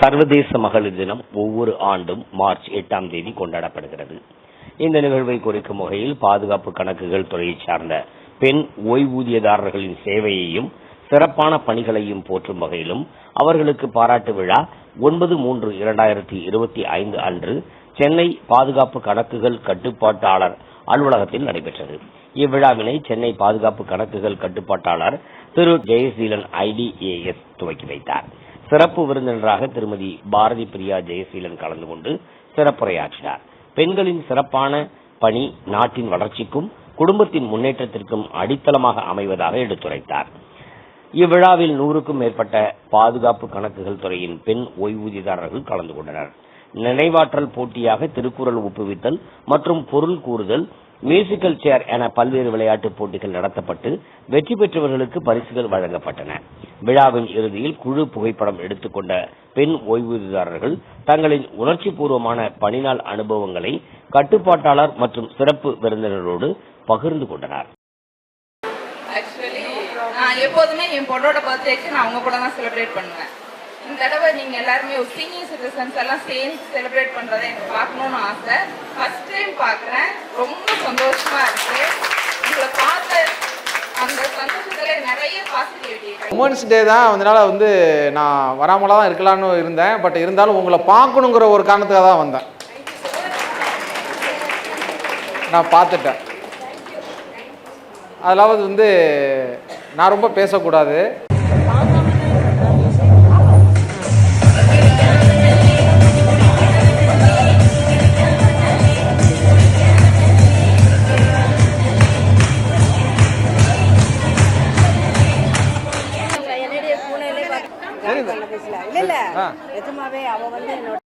சர்வதேச மகளிர் தினம் ஒவ்வொரு ஆண்டும் மார்ச் எட்டாம் தேதி கொண்டாடப்படுகிறது. இந்த நிகழ்வை குறிக்கும் வகையில் பாதுகாப்பு கணக்குகள் துறையைச் சார்ந்த பெண் ஓய்வூதியதாரர்களின் சேவையையும் சிறப்பான பணிகளையும் போற்றும் வகையிலும் அவர்களுக்கு பாராட்டு விழா ஒன்பது மூன்று இரண்டாயிரத்தி இருபத்தி ஐந்து அன்று சென்னை பாதுகாப்பு கணக்குகள் கட்டுப்பாட்டாளர் அலுவலகத்தில் நடைபெற்றது. இவ்விழாவினை சென்னை பாதுகாப்பு கணக்குகள் கட்டுப்பாட்டாளர் திரு. ஜெயசீலன் ஐடிஏஎஸ் துவக்கி வைத்தார். சிறப்பு விருந்தினராக திருமதி பாரதி பிரியா ஜெயசீலன் கலந்து கொண்டு சிறப்புரையாற்றினார். பெண்களின் சிறப்பான பணி நாட்டின் வளர்ச்சிக்கும் குடும்பத்தின் முன்னேற்றத்திற்கும் அடித்தளமாக அமைவதாக எடுத்துரைத்தார். இவ்விழாவில் நூறுக்கும் மேற்பட்ட பாதுகாப்பு கணக்குகள் துறையின் பெண் ஓய்வூதியதாரர்கள் கலந்து கொண்டனர். நினைவாற்றல் போட்டியாக திருக்குறள் ஒப்புவித்தல் மற்றும் பொருள் கூறுதல் மியூசிக்கல் சேர் என பல்வேறு விளையாட்டுப் போட்டிகள் நடத்தப்பட்டு வெற்றி பெற்றவர்களுக்கு பரிசுகள் வழங்கப்பட்டன. விழாவின் இறுதியில் குழு புகைப்படம் எடுத்துக்கொண்ட பெண் ஓய்வூதியதாரர்கள் தங்களின் உணர்ச்சி பூர்வமான பணிநாள் அனுபவங்களை கட்டுப்பாட்டாளர் மற்றும் சிறப்பு விருந்தினரோடு பகிர்ந்து கொண்டனர். ஆக்சுவலி எப்போதுமே என் பொண்ணோட பர்த்டேக்கு நான் அவங்க கூட தான் செலிப்ரேட் பண்ணுவேன். இந்த தடவை நீங்க எல்லாருமே ஒரு சீனியர் சிட்டிசன்ஸ் எல்லாம் சேர்ந்து செலிப்ரேட் பண்றதை எனக்கு பார்க்கணும்னு ஆசை. ஃபர்ஸ்ட் டைம் பார்க்குறேன். ரொம்ப சந்தோஷமா இருக்கு. உமன்ஸ் டே தான் அதனால வந்து நான் வராமல தான் இருக்கலாம்னு இருந்தேன். பட் இருந்தாலும் உங்களை பார்க்கணுங்கிற ஒரு காரணத்துக்காக தான் வந்தேன். நான் பார்த்துட்டேன். அதாவது வந்து நான் ரொம்ப பேசக்கூடாது. இல்ல இல்ல. நிஜமாவே அவ வந்து என்னோட